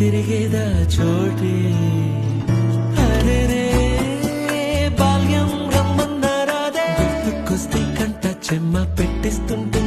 తిరిగేదా చోటే అరే బాల్యం రమ్మన్నారాదే గుర్తుకొస్తే కంట చెమ్మ పెట్టిస్తుంటే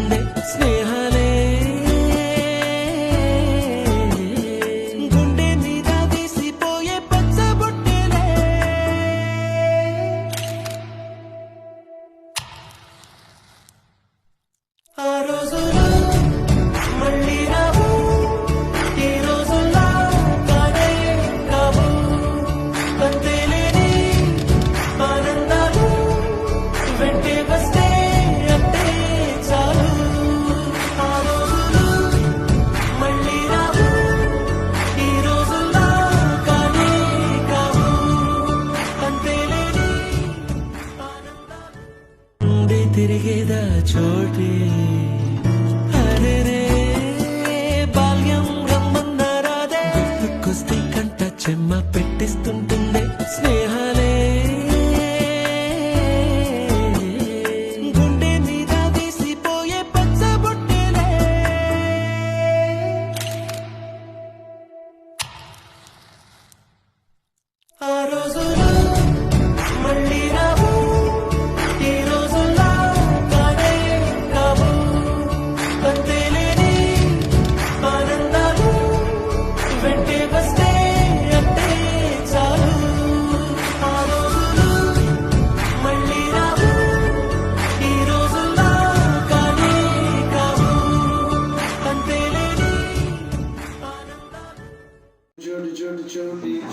heroes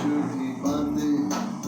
兄弟，兄弟。